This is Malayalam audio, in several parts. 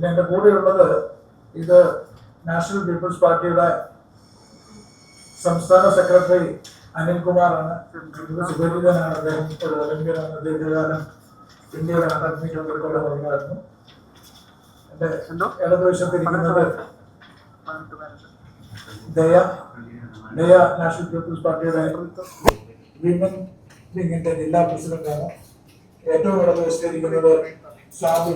പിന്നെ എന്റെ കൂടെയുള്ളത് ഇത് നാഷണൽ പീപ്പിൾസ് പാർട്ടിയുടെ സംസ്ഥാന സെക്രട്ടറി അനിൽകുമാറാണ്. സുപരിചിതനാണ് അദ്ദേഹം ഒരു ഒളിമ്പ്യനാണ് ദീർഘകാലം ഇന്ത്യയുടെ അണ്ടർ മീറ്ററിലൂടെ വന്നായിരുന്നു എന്റെ ഇടതുവശത്തിരിക്കുന്നത് ദയ ദയ നാഷണൽ പീപ്പിൾസ് പാർട്ടിയുടെ വിമൻ വിങ്ങിന്റെ ജില്ലാ പ്രസിഡന്റാണ്. ഏറ്റവും ഇടതുവശത്തിരിക്കുന്നത് സാബു.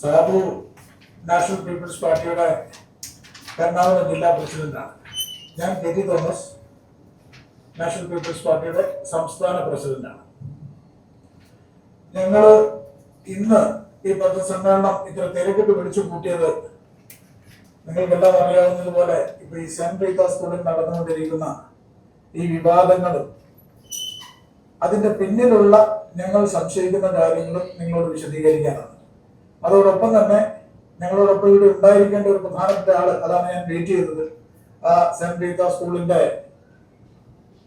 സാബു നാഷണൽ പീപ്പിൾസ് പാർട്ടിയുടെ എറണാകുളം ജില്ലാ പ്രസിഡന്റാണ്. ഞാൻ K T Thomas National People's പാർട്ടിയുടെ സംസ്ഥാന പ്രസിഡന്റാണ്. ഞങ്ങൾ ഇന്ന് ഈ പത്രസമ്മേളനം ഇത്ര തിരക്കിട്ട് വിളിച്ചു കൂട്ടിയത് നിങ്ങൾക്കെല്ലാം അറിയാവുന്നതുപോലെ ഇപ്പൊ ഈ സെന്റ് റീത്ത സ്കൂളിൽ നടന്നുകൊണ്ടിരിക്കുന്ന ഈ വിവാദങ്ങളും അതിന്റെ പിന്നിലുള്ള ഞങ്ങൾ സംശയിക്കുന്ന കാര്യങ്ങളും നിങ്ങളോട് വിശദീകരിക്കാനാണ്. അതോടൊപ്പം തന്നെ ഞങ്ങളോടൊപ്പം ഇവിടെ ഉണ്ടായിരിക്കേണ്ട ഒരു പ്രധാനപ്പെട്ട ആൾ അതാണ് ഞാൻ വെയിറ്റ് ചെയ്തത് ആ സെന്റ് ഗീത സ്കൂളിന്റെ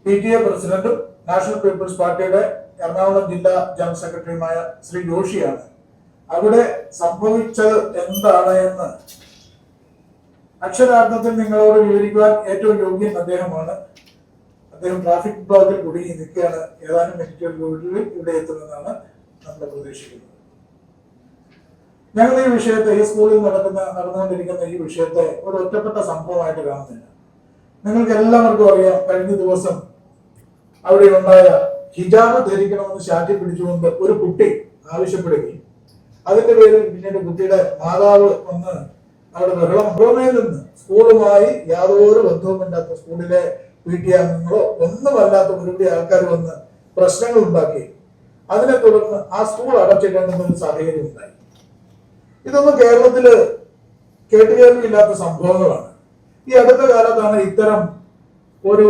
പി ടി എ പ്രസിഡന്റും നാഷണൽ പീപ്പിൾസ് പാർട്ടിയുടെ എറണാകുളം ജില്ലാ ജനറൽ സെക്രട്ടറിയുമായ ശ്രീ ജോഷിയാണ്. അവിടെ സംഭവിച്ചത് എന്താണ് എന്ന് അക്ഷരാർത്ഥത്തിൽ നിങ്ങളോട് വിവരിക്കുവാൻ ഏറ്റവും യോഗ്യൻ അദ്ദേഹമാണ്. അദ്ദേഹം ട്രാഫിക് ബ്ലോക്കിൽ കുടുങ്ങി നിൽക്കുകയാണ് ഏതാനും മിനിറ്റുകളിൽ ഇവിടെ എത്തുമെന്നാണ് നമ്മൾ പ്രതീക്ഷിക്കുന്നത്. ഞങ്ങൾ ഈ വിഷയത്തെ ഈ സ്കൂളിൽ നടക്കുന്ന നടന്നുകൊണ്ടിരിക്കുന്ന ഈ വിഷയത്തെ ഒരു ഒറ്റപ്പെട്ട സംഭവമായിട്ട് കാണുന്നില്ല. നിങ്ങൾക്ക് എല്ലാവർക്കും അറിയാം കഴിഞ്ഞ ദിവസം അവിടെ ഉണ്ടായ ഹിജാബ് ധരിക്കണമെന്ന് ശാഠ്യം പിടിച്ചുകൊണ്ട് ഒരു കുട്ടി ആവശ്യപ്പെടുകയും അതിന്റെ പേരിൽ പിന്നീട് കുട്ടിയുടെ മാതാവ് വന്ന് അവിടെ ബഹളം പുറമേ നിന്ന് സ്കൂളുമായി യാതൊരു ബന്ധവുമില്ലാത്ത സ്കൂളിലെ അംഗങ്ങളോ ഒന്നുമല്ലാത്ത ഒരുപിടി ആൾക്കാർ വന്ന് പ്രശ്നങ്ങൾ ഉണ്ടാക്കി അതിനെ തുടർന്ന് ആ സ്കൂൾ അടച്ചിടേണ്ടുന്ന ഒരു സാഹചര്യം ഉണ്ടായി. ഇതൊന്നും കേരളത്തിൽ കേട്ടുകേൾവില്ലാത്ത സംഭവങ്ങളാണ്. ഈ അടുത്ത കാലത്താണ് ഇത്തരം ഒരു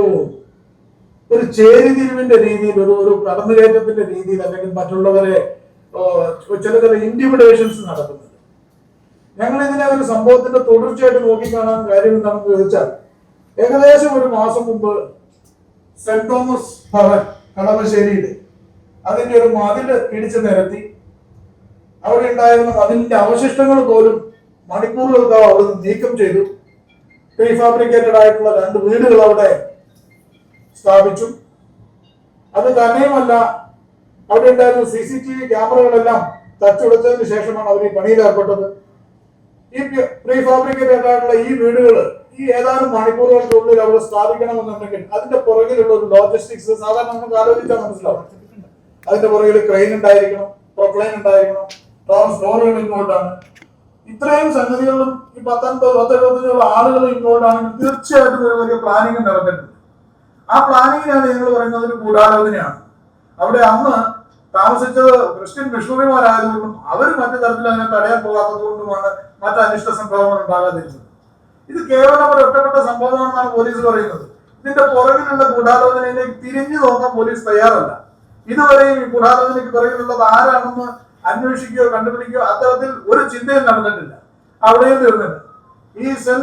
ഒരു ചേരിതിരിവിന്റെ രീതിയിൽ ഒരു ഒരു കടന്നുകയറ്റത്തിന്റെ രീതിയിൽ അല്ലെങ്കിൽ മറ്റുള്ളവരെ ചില ചില ഇന്റിമിഡേഷൻസ് നടക്കുന്നത് ഞങ്ങൾ ഇതിനെ ഒരു സംഭവത്തിന്റെ തുടർച്ചയായിട്ട് നോക്കിക്കാണാൻ കാര്യം എന്താണെന്ന് ചോദിച്ചാൽ ഏകദേശം ഒരു മാസം മുമ്പ് സെന്റ് തോമസ് ഭവൻ കടമശ്ശേരിയിൽ അതിന്റെ ഒരു മതിൽ പിടിച്ചു നിരത്തി. അവിടെ ഉണ്ടായിരുന്ന മതിലിന്റെ അവശിഷ്ടങ്ങൾ പോലും മണിക്കൂറുകൾക്ക് അവിടെ നിന്ന് നീക്കം ചെയ്തു. പ്രീഫാബ്രിക്കേറ്റഡ് ആയിട്ടുള്ള രണ്ട് വീടുകൾ അവിടെ സ്ഥാപിച്ചു. അത് തന്നെയുമല്ല അവിടെ ഉണ്ടായിരുന്ന സി സി ടി വി ക്യാമറകളെല്ലാം തച്ചുടച്ചതിന് ശേഷമാണ് അവർ ഈ പണിയിലേർപ്പെട്ടത് ഈ പ്രീഫാബ്രിക്കേറ്റഡ് ആയിട്ടുള്ള ഈ വീടുകൾ ഈ ഏതാനും മണിക്കൂറുകൾക്കുള്ളിൽ അവിടെ സ്ഥാപിക്കണമെന്നുണ്ടെങ്കിൽ അതിന്റെ പുറകിലുള്ള ഒരു ലോജിസ്റ്റിക്സ് സാധാരണ നമുക്ക് ആലോചിച്ചാൽ മനസ്സിലാവും. അതിന്റെ പുറകിൽ ക്രെയിൻ ഉണ്ടായിരിക്കണം പ്രൊക്ലൈൻ ഉണ്ടായിരിക്കണം ട്രാൻസ്ഫോറുകൾ ഇങ്ങോട്ടാണ് ഇത്രയും സംഗതികളും ഈ പത്തൊൻപത് പത്തെഴുപത്തഞ്ചോളം ആളുകൾ ഇൻവോൾവ് ആണെങ്കിൽ തീർച്ചയായിട്ടും ഒരു വലിയ പ്ലാനിങ് നടന്നിട്ടുണ്ട് ആ പ്ലാനിങ്ങിനാണ് ഞങ്ങൾ പറയുന്നത് ഒരു ഗൂഢാലോചനയാണ്. അവിടെ അന്ന് താമസിച്ചത് ക്രിസ്ത്യൻ മിഷണറിമാരായതുകൊണ്ടും അവർ മറ്റു തരത്തിൽ അതിനെ തടയാൻ പോകാത്തത് കൊണ്ടുമാണ് മറ്റു അനിഷ്ട സംഭവങ്ങൾ ഉണ്ടാകാതിരുന്നത്. ഇത് കേവലം ഒരു ഒറ്റപ്പെട്ട സംഭവമാണെന്നാണ് പോലീസ് പറയുന്നത്. ഇതിന്റെ പുറകിലുള്ള ഗൂഢാലോചനയിലേക്ക് തിരിഞ്ഞു നോക്കാൻ പോലീസ് തയ്യാറല്ല. ഇതുവരെയും ഈ ഗൂഢാലോചനയ്ക്ക് പുറകിലുള്ളത് ആരാണെന്ന് അന്വേഷിക്കുകയോ കണ്ടുപിടിക്കുകയോ അത്തരത്തിൽ ഒരു ചിന്തയും നടന്നിട്ടില്ല. അവിടെയും തീർന്നില്ല. ഈ സെൻ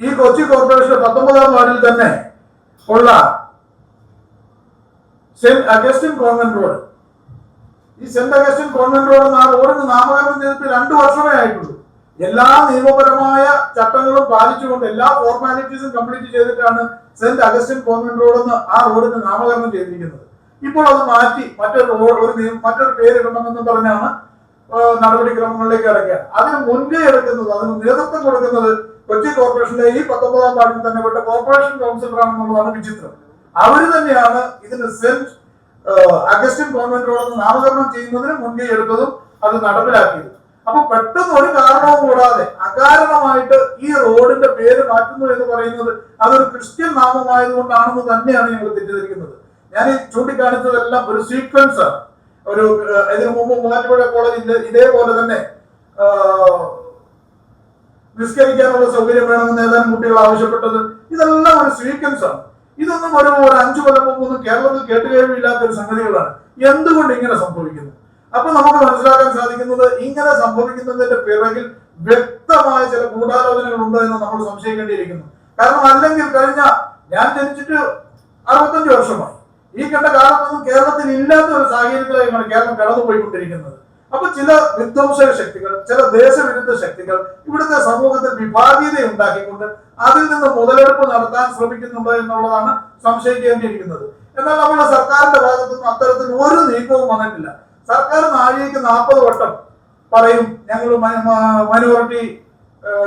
ഈ കൊച്ചി കോർപ്പറേഷൻ പത്തൊമ്പതാം വാർഡിൽ തന്നെ ഉള്ള സെന്റ് അഗസ്റ്റിൻ കോൺവെന്റ് റോഡ്. ഈ സെന്റ് അഗസ്റ്റിൻ കോൺവെന്റ് റോഡ് എന്ന ആ റോഡിന് നാമകരണം ചെയ്തിട്ട് രണ്ടു വർഷമേ ആയിട്ടുള്ളൂ. എല്ലാ നിയമപരമായ ചട്ടങ്ങളും പാലിച്ചുകൊണ്ട് എല്ലാ ഫോർമാലിറ്റീസും കംപ്ലീറ്റ് ചെയ്തിട്ടാണ് സെന്റ് അഗസ്റ്റിൻ കോൺവെന്റ് റോഡ് എന്ന് ആ റോഡിന് നാമകരണം ചെയ്തിരിക്കുന്നത്. ഇപ്പോൾ അത് മാറ്റി മറ്റൊരു റോഡ് ഒരു മറ്റൊരു പേര് ഇടണമെന്ന് പറഞ്ഞാണ് നടപടിക്രമങ്ങളിലേക്ക് ഇറക്കുകയാണ് അതിന് മുൻകൈ എടുക്കുന്നത് അതിന് നേതൃത്വം കൊടുക്കുന്നത് കൊച്ചി കോർപ്പറേഷനിലെ ഈ പത്തൊമ്പതാം വാർഡിൽ തന്നെ പെട്ട കോർപ്പറേഷൻ കൗൺസിലറാണെന്നുള്ളതാണ് വിചിത്രം. അവർ തന്നെയാണ് ഇതിന് സെന്റ് അഗസ്റ്റിൻ കോൺവെന്റ് റോഡ് നാമകരണം ചെയ്യുന്നതിന് മുൻകൈ എടുത്തതും അത് നടപ്പിലാക്കിയത്. അപ്പൊ പെട്ടെന്ന് ഒരു കാരണവും കൂടാതെ അകാരണമായിട്ട് ഈ റോഡിന്റെ പേര് മാറ്റുന്നു എന്ന് പറയുന്നത് അതൊരു ക്രിസ്ത്യൻ നാമമായതുകൊണ്ടാണെന്ന് തന്നെയാണ് ഞങ്ങൾ തെറ്റിദ്ധരിക്കുന്നത്. ഞാൻ ഈ ചൂണ്ടിക്കാണിച്ചതെല്ലാം ഒരു സീക്വൻസ് ആണ്. ഒരു ഇതിനു മുമ്പ് മൂവാറ്റുപുഴ കോളേജിൽ ഇതേപോലെ തന്നെ നിസ്കരിക്കാനുള്ള സൗകര്യം വേണമെന്ന് ഏതാനും കുട്ടികൾ ആവശ്യപ്പെട്ടത്. ഇതെല്ലാം ഒരു സീക്വൻസ് ആണ്. ഇതൊന്നും ഒരു ഒരു അഞ്ചു കൊല്ലം മുമ്പൊന്നും കേരളത്തിൽ കേട്ടുകേഴ്വിയില്ലാത്ത ഒരു സംഗതികളാണ്. എന്തുകൊണ്ട് ഇങ്ങനെ സംഭവിക്കുന്നു? അപ്പൊ നമുക്ക് മനസ്സിലാക്കാൻ സാധിക്കുന്നത് ഇങ്ങനെ സംഭവിക്കുന്നതിന്റെ പിറകിൽ വ്യക്തമായ ചില ഗൂഢാലോചനകൾ ഉണ്ട് എന്ന് നമ്മൾ സംശയിക്കേണ്ടിയിരിക്കുന്നു. കാരണം അല്ലെങ്കിൽ കഴിഞ്ഞ ഞാൻ ജനിച്ചിട്ട് അറുപത്തഞ്ച് വർഷമാണ് ഈ കണ്ട കാലത്തൊന്നും കേരളത്തിൽ ഇല്ലാത്ത ഒരു സാഹചര്യത്തിലാണ് കേരളം കടന്നുപോയിക്കൊണ്ടിരിക്കുന്നത്. അപ്പൊ ചില വിധ്വംസക ശക്തികൾ ചില ദേശവിരുദ്ധ ശക്തികൾ ഇവിടുത്തെ സമൂഹത്തിൽ വിഭാഗീയത ഉണ്ടാക്കിക്കൊണ്ട് അതിൽ നിന്ന് മുതലെടുപ്പ് നടത്താൻ ശ്രമിക്കുന്നുണ്ടോ എന്നുള്ളതാണ് സംശയിക്കേണ്ടിയിരിക്കുന്നത്. എന്നാൽ നമ്മുടെ സർക്കാരിന്റെ ഭാഗത്തുനിന്ന് അത്തരത്തിൽ ഒരു നീക്കവും വന്നിട്ടില്ല. സർക്കാർ നാഴികയ്ക്ക് നാൽപ്പത് വട്ടം പറയും ഞങ്ങൾ മൈനോറിറ്റി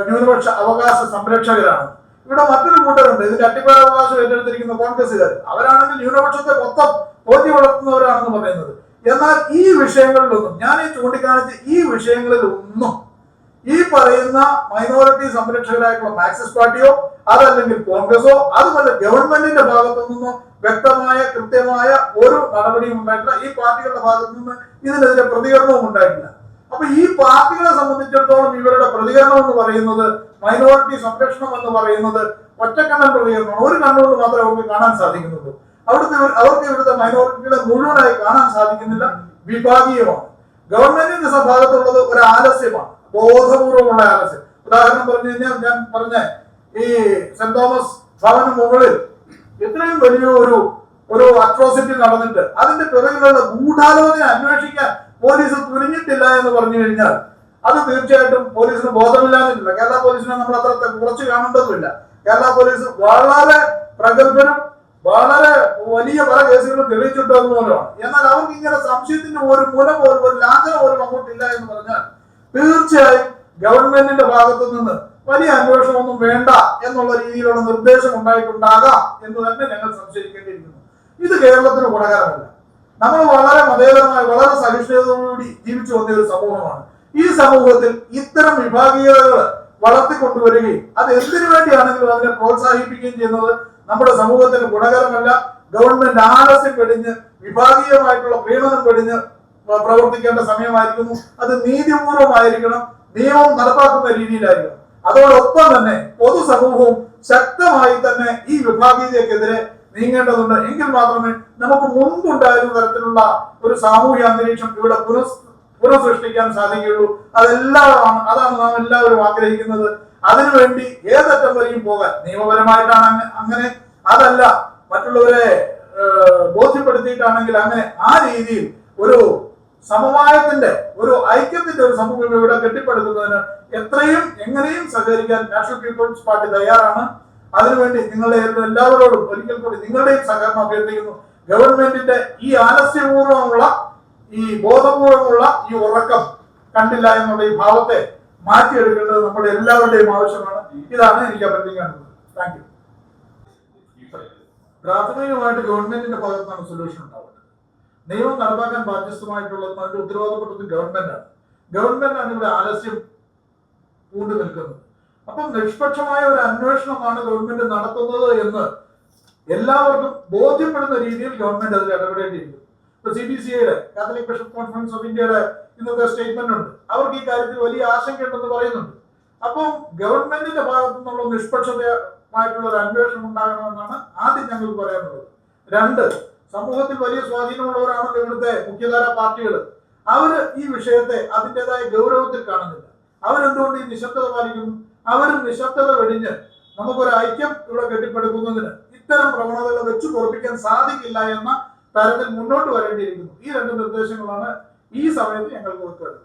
ന്യൂനപക്ഷ അവകാശ സംരക്ഷകരാണ്. ഇവിടെ മറ്റൊരു കൂട്ടരുണ്ട് ഇതിന്റെ അട്ടിപ്പാടാവകാശം ഏറ്റെടുത്തിരിക്കുന്ന കോൺഗ്രസ്സുകാർ. അവരാണെങ്കിൽ ന്യൂനപക്ഷത്തെ മൊത്തം പോറ്റി വളർത്തുന്നവരാണെന്ന് പറയുന്നത്. എന്നാൽ ഈ വിഷയങ്ങളിലൊന്നും ഞാൻ ഈ ചൂണ്ടിക്കാണിച്ച ഈ വിഷയങ്ങളിൽ ഒന്നും ഈ പറയുന്ന മൈനോറിറ്റി സംരക്ഷകരായിട്ടുള്ള മാർക്സിസ്റ്റ് പാർട്ടിയോ അതല്ലെങ്കിൽ കോൺഗ്രസോ അതുമല്ല ഗവൺമെന്റിന്റെ ഭാഗത്തു നിന്നോ വ്യക്തമായ കൃത്യമായ ഒരു നടപടിയും ഉണ്ടായിട്ടില്ല. ഈ പാർട്ടികളുടെ ഭാഗത്തു നിന്ന് ഇതിനെതിരെ പ്രതികരണവും ഉണ്ടായിട്ടില്ല. അപ്പൊ ഈ പാർട്ടികളെ സംബന്ധിച്ചിടത്തോളം ഇവരുടെ പ്രതികരണം എന്ന് പറയുന്നത് മൈനോറിറ്റി സംരക്ഷണം എന്ന് പറയുന്നത് ഒറ്റക്കണ്ണൻ പ്രതികരണമാണ്. ഒരു കണ്ണുകൊണ്ട് മാത്രമേ അവർക്ക് കാണാൻ സാധിക്കുന്നുള്ളൂ. അവിടുത്തെ അവർക്ക് ഇവിടുത്തെ മൈനോറിറ്റികളെ മുഴുവനായി കാണാൻ സാധിക്കുന്നില്ല വിഭാഗീയമാണ്. ഗവൺമെന്റിന്റെ ഭാഗത്തുള്ളത് ഒരു ആലസ്യമാണ് ബോധപൂർവമുള്ള ആലസ്യം. ഉദാഹരണം പറഞ്ഞു കഴിഞ്ഞാൽ ഞാൻ പറഞ്ഞ ഈ സെന്റ് തോമസ് ഭവന് മുകളിൽ ഇത്രയും വലിയ ഒരു ഒരു അട്രോസിറ്റി നടന്നിട്ട് അതിന്റെ പിറകിലുള്ള ഗൂഢാലോചന അന്വേഷിക്കാൻ പോലീസ് തുനിഞ്ഞിട്ടില്ല എന്ന് പറഞ്ഞു കഴിഞ്ഞാൽ അത് തീർച്ചയായിട്ടും പോലീസിന് ബോധമില്ലാതില്ല കേരള പോലീസിനെ നമ്മൾ അത്ര കുറച്ച് കാണേണ്ടതുമില്ല. കേരള പോലീസ് വളരെ പ്രഗത്ഭരും വളരെ വലിയ പല കേസുകളും തെളിയിച്ചിട്ടുള്ളതുപോലെയാണ് എന്നാൽ അവർക്ക് ഇങ്ങനെ സംശയത്തിന്റെ ഒരു മുല പോലും ഒരു ലാഘന പോലും അങ്ങോട്ടില്ല എന്ന് പറഞ്ഞാൽ തീർച്ചയായും ഗവൺമെന്റിന്റെ ഭാഗത്തു നിന്ന് വലിയ അന്വേഷണമൊന്നും വേണ്ട എന്നുള്ള രീതിയിലുള്ള നിർദ്ദേശം ഉണ്ടായിട്ടുണ്ടാകാം എന്ന് തന്നെ ഞങ്ങൾ സംശയിക്കേണ്ടിയിരിക്കുന്നു. ഇത് കേരളത്തിന് ഗുണകരമല്ല. നമ്മൾ വളരെ മതേതരമായി വളരെ സഹിഷ്ണുതയോടുകൂടി ജീവിച്ചു വന്ന ഒരു സമൂഹമാണ്. ഈ സമൂഹത്തിൽ ഇത്തരം വിഭാഗീയതകൾ വളർത്തിക്കൊണ്ടുവരികയും അത് എന്തിനു വേണ്ടിയാണെങ്കിലും അതിനെ പ്രോത്സാഹിപ്പിക്കുകയും ചെയ്യുന്നത് നമ്മുടെ സമൂഹത്തിന് ഗുണകരമല്ല. ഗവൺമെന്റ് ആലസ്യം പെടിഞ്ഞ് വിഭാഗീയമായിട്ടുള്ള പ്രീണനം പെടിഞ്ഞ് പ്രവർത്തിക്കേണ്ട സമയമായിരിക്കുന്നു. അത് നീതിപൂർവമായിരിക്കണം നിയമം നടപ്പാക്കുന്ന രീതിയിലായിരിക്കണം. അതോടൊപ്പം തന്നെ പൊതുസമൂഹവും ശക്തമായി തന്നെ ഈ വിഭാഗീയതയ്ക്കെതിരെ നീങ്ങേണ്ടതുണ്ട്. എങ്കിൽ മാത്രമേ നമുക്ക് മുമ്പുണ്ടായിരുന്ന തരത്തിലുള്ള ഒരു സാമൂഹ്യ അന്തരീക്ഷം ഇവിടെ പുനഃ പുനഃസൃഷ്ടിക്കാൻ സാധിക്കുകയുള്ളൂ. അതെല്ലാം അതാണ് നാം എല്ലാവരും ആഗ്രഹിക്കുന്നത്. അതിനുവേണ്ടി ഏതറ്റം വരെയും പോകാൻ. നിയമപരമായിട്ടാണ് അങ്ങ- അങ്ങനെ അതല്ല. മറ്റുള്ളവരെ ബോധ്യപ്പെടുത്തിയിട്ടാണെങ്കിൽ അങ്ങനെ ആ രീതിയിൽ ഒരു സമവായത്തിന്റെ ഒരു ഐക്യത്തിന്റെ ഒരു സമൂഹം ഇവിടെ കെട്ടിപ്പടുക്കുന്നതിന് എത്രയും എങ്ങനെയും സഹകരിക്കാൻ നാഷണൽ പീപ്പിൾസ് പാർട്ടി തയ്യാറാണ്. അതിനുവേണ്ടി നിങ്ങളെ എല്ലാവരോടും ഒരിക്കൽ കൂടി നിങ്ങളുടെയും സഹകരണം അഭ്യർത്ഥിക്കുന്നു. ഗവൺമെന്റിന്റെ ഈ ആലസ്യപൂർവമുള്ള ഈ ബോധപൂർവമുള്ള ഈ ഉറക്കം കണ്ടില്ല എന്നുള്ള ഈ ഭാവത്തെ മാറ്റിയെടുക്കേണ്ടത് നമ്മുടെ എല്ലാവരുടെയും ആവശ്യമാണ്. ഇതാണ് എനിക്ക് അഭ്യർത്ഥിക്കാനുള്ളത്. താങ്ക് യു പ്രാഥമികമായിട്ട് ഗവൺമെന്റിന്റെ ഭാഗത്താണ് സൊല്യൂഷൻ ഉണ്ടാവുന്നത്. നിയമം നടപ്പാക്കാൻ ബാധ്യസ്ഥമായിട്ടുള്ള അതിന്റെ ഉത്തരവാദപ്പെട്ടത് ഗവൺമെന്റാണ് ഗവൺമെന്റാണ് ഇവിടെ ആലസ്യം പൂണ്ടു നിൽക്കുന്നത്. അപ്പം നിഷ്പക്ഷമായ ഒരു അന്വേഷണമാണ് ഗവൺമെന്റ് നടത്തുന്നത് എന്ന് എല്ലാവർക്കും ബോധ്യപ്പെടുന്ന രീതിയിൽ ഗവൺമെന്റ് അതിൽ ഇടപെടേണ്ടിയിരിക്കുന്നു. ഇപ്പൊ സി ബി സി ഐയുടെ കാത്തലിക് ബിഷപ്പ് കോൺഫറൻസ് ഓഫ് ഇന്ത്യയുടെ ഇന്നത്തെ സ്റ്റേറ്റ്മെന്റ് ഉണ്ട്. അവർക്ക് ഈ കാര്യത്തിൽ വലിയ ആശങ്കയുണ്ടെന്ന് പറയുന്നുണ്ട്. അപ്പം ഗവൺമെന്റിന്റെ ഭാഗത്തു നിന്നുള്ള നിഷ്പക്ഷതമായിട്ടുള്ള ഒരു അന്വേഷണം ഉണ്ടാകണമെന്നാണ് ആദ്യം ഞങ്ങൾക്ക് പറയാനുള്ളത്. രണ്ട് സമൂഹത്തിൽ വലിയ സ്വാധീനമുള്ളവരാണല്ലോ ഇവിടുത്തെ മുഖ്യധാര പാർട്ടികൾ അവർ ഈ വിഷയത്തെ അതിന്റെതായ ഗൗരവത്തിൽ കാണുന്നില്ല. അവരെന്തുകൊണ്ട് ഈ നിശബ്ദത പാലിക്കുന്നു? അവരും നിശബ്ദത വെടിഞ്ഞ് നമുക്കൊരു ഐക്യം ഇവിടെ കെട്ടിപ്പടുക്കുന്നതിന് ഇത്തരം പ്രവണതകൾ വെച്ചു തോൽപ്പിക്കാൻ സാധിക്കില്ല എന്ന തരത്തിൽ മുന്നോട്ട് വരേണ്ടിയിരിക്കുന്നു. ഈ രണ്ട് നിർദ്ദേശങ്ങളാണ് ഈ സമയത്ത് ഞങ്ങൾ കൊടുക്കുന്നത്